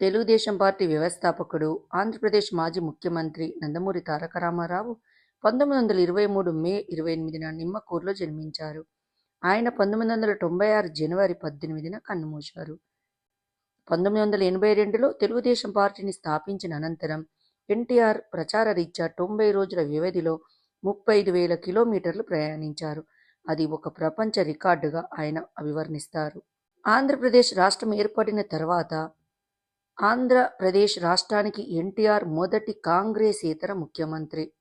Telugu Desam party వ్యవస్థాపకుడు ఆంధ్రప్రదేశ్ మాజీ ముఖ్యమంత్రి నందమూరి తారక రామారావు పంతొమ్మిది వందల ఇరవై మూడు మే ఇరవై ఎనిమిదిన నిమ్మకూరులో జన్మించారు. ఆయన పంతొమ్మిది వందల తొంభై ఆరు జనవరి పద్దెనిమిదిన కన్నుమూశారు. పంతొమ్మిది వందల ఎనభై రెండులో తెలుగుదేశం పార్టీని స్థాపించిన అనంతరం ఎన్టీఆర్ ప్రచార రీత్యా తొంభై రోజుల వ్యవధిలో ముప్పై ఐదు వేల కిలోమీటర్లు ప్రయాణించారు. అది ఒక ప్రపంచ రికార్డుగా ఆయన అభివర్ణిస్తారు. ఆంధ్రప్రదేశ్ రాష్ట్రం ఏర్పడిన తర్వాత ఆంధ్రప్రదేశ్ రాష్ట్రానికి ఎన్టీఆర్ మొదటి కాంగ్రెసేతర ముఖ్యమంత్రి.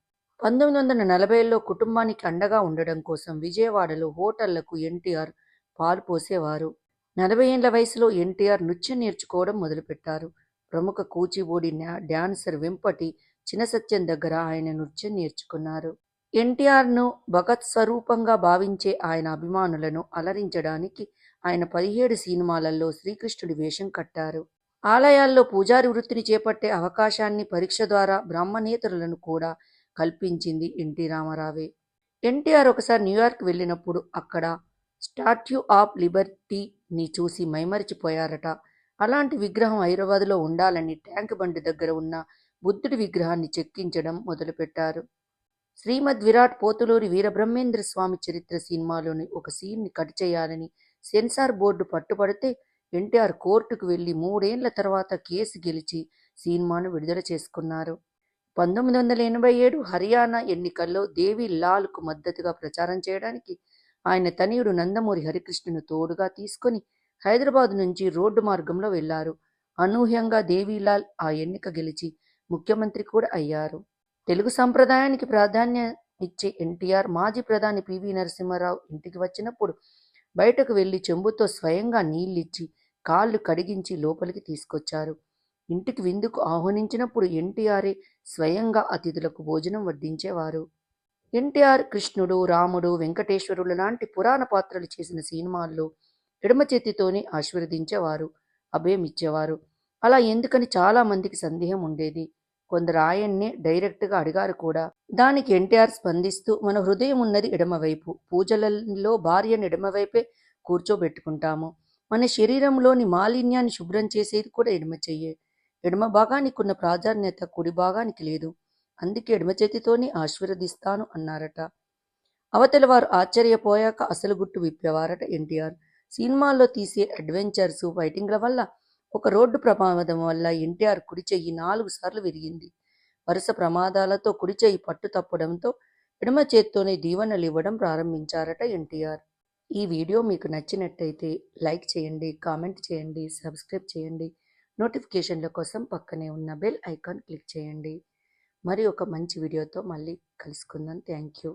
పంతొమ్మిది వందల నలభైలో కుటుంబానికి అండగా ఉండడం కోసం విజయవాడలో హోటళ్ళకు ఎన్టీఆర్ పాలు పోసేవారు. నలభై ఏళ్ళ వయసులో ఎన్టీఆర్ నృత్యం నేర్చుకోవడం మొదలుపెట్టారు. ప్రముఖ కూచిపూడి డాన్సర్ వెంపటి చినసత్యం దగ్గర ఆయన నృత్యం నేర్చుకున్నారు. ఎన్టీఆర్ను భగత్ స్వరూపంగా భావించే ఆయన అభిమానులను అలరించడానికి ఆయన పదిహేడు సినిమాలలో శ్రీకృష్ణుడి వేషం కట్టారు. ఆలయాల్లో పూజారి వృత్తిని చేపట్టే అవకాశాన్ని పరీక్ష ద్వారా బ్రాహ్మణేతరులను కూడా కల్పించింది ఎన్టీ రామారావే. ఎన్టీఆర్ ఒకసారి న్యూయార్క్ వెళ్ళినప్పుడు అక్కడ స్టాట్యూ ఆఫ్ లిబర్టీని చూసి మైమరిచిపోయారట. అలాంటి విగ్రహం హైదరాబాద్లో ఉండాలని ట్యాంక్ బండి దగ్గర ఉన్న బుద్ధుడి విగ్రహాన్ని చెక్కించడం మొదలుపెట్టారు. శ్రీమద్ విరాట్ పోతులూరి వీరబ్రహ్మేంద్ర స్వామి చరిత్ర సినిమాలోని ఒక సీన్ని కట్ చేయాలని సెన్సార్ బోర్డు పట్టుబడితే ఎన్టీఆర్ కోర్టుకు వెళ్ళి మూడేండ్ల తర్వాత కేసు గెలిచి సినిమాను విడుదల చేసుకున్నారు. పంతొమ్మిది వందల ఎనభై ఏడు హర్యానా ఎన్నికల్లో దేవి లాల్కు మద్దతుగా ప్రచారం చేయడానికి ఆయన తనయుడు నందమూరి హరికృష్ణను తోడుగా తీసుకొని హైదరాబాద్ నుంచి రోడ్డు మార్గంలో వెళ్ళారు. అనూహ్యంగా దేవీలాల్ ఆ ఎన్నిక గెలిచి ముఖ్యమంత్రి కూడా అయ్యారు. తెలుగు సంప్రదాయానికి ప్రాధాన్యం ఇచ్చే ఎన్టీఆర్ మాజీ ప్రధాని పివి నరసింహారావు ఇంటికి వచ్చినప్పుడు బయటకు వెళ్ళి చెంబుతో స్వయంగా నీళ్ళిచ్చి కాళ్ళు కడిగించి లోపలికి తీసుకొచ్చారు. ఇంటికి విందుకు ఆహ్వానించినప్పుడు ఎన్టీఆరే స్వయంగా అతిథులకు భోజనం వడ్డించేవారు. ఎన్టీఆర్ కృష్ణుడు రాముడు వెంకటేశ్వరులు లాంటి పురాణ పాత్రలు చేసిన సినిమాల్లో ఎడమ చేతితోనే ఆశీర్వదించేవారు అభయం ఇచ్చేవారు. అలా ఎందుకని చాలామందికి సందేహం ఉండేది. కొందరు ఆయన్నే డైరెక్ట్గా అడిగారు కూడా. దానికి ఎన్టీఆర్ స్పందిస్తూ మన హృదయం ఉన్నది ఎడమవైపు పూజలలో భార్యను ఎడమవైపే కూర్చోబెట్టుకుంటాము. మన శరీరంలోని మాలిన్యాన్ని శుభ్రం చేసేది కూడా ఎడమ చెయ్యే ఎడమ భాగానికి ఉన్న ప్రాధాన్యత కుడి భాగానికి లేదు. అందుకే ఎడమ చేతితోనే ఆశీర్వదిస్తాను అన్నారట. అవతల వారు ఆశ్చర్యపోయాక అసలు గుట్టు విప్పేవారట ఎన్టీఆర్. సినిమాల్లో తీసే అడ్వెంచర్స్ ఫైటింగ్ల వల్ల ఒక రోడ్డు ప్రమాదం వల్ల ఎన్టీఆర్ కుడి చెయ్యి నాలుగు సార్లు విరిగింది. వరుస ప్రమాదాలతో కుడి చెయ్యి పట్టు తప్పడంతో ఎడమ చేత్తోనే దీవెనలు ఇవ్వడం ప్రారంభించారట ఎన్టీఆర్. ఈ వీడియో మీకు నచ్చినట్టయితే లైక్ చేయండి కామెంట్ చేయండి సబ్స్క్రైబ్ చేయండి. నోటిఫికేషన్ల కోసం పక్కనే ఉన్న బెల్ ఐకాన్ క్లిక్ చేయండి. మరి ఒక మంచి వీడియోతో మళ్ళీ కలుసుకుందాం. Thank you.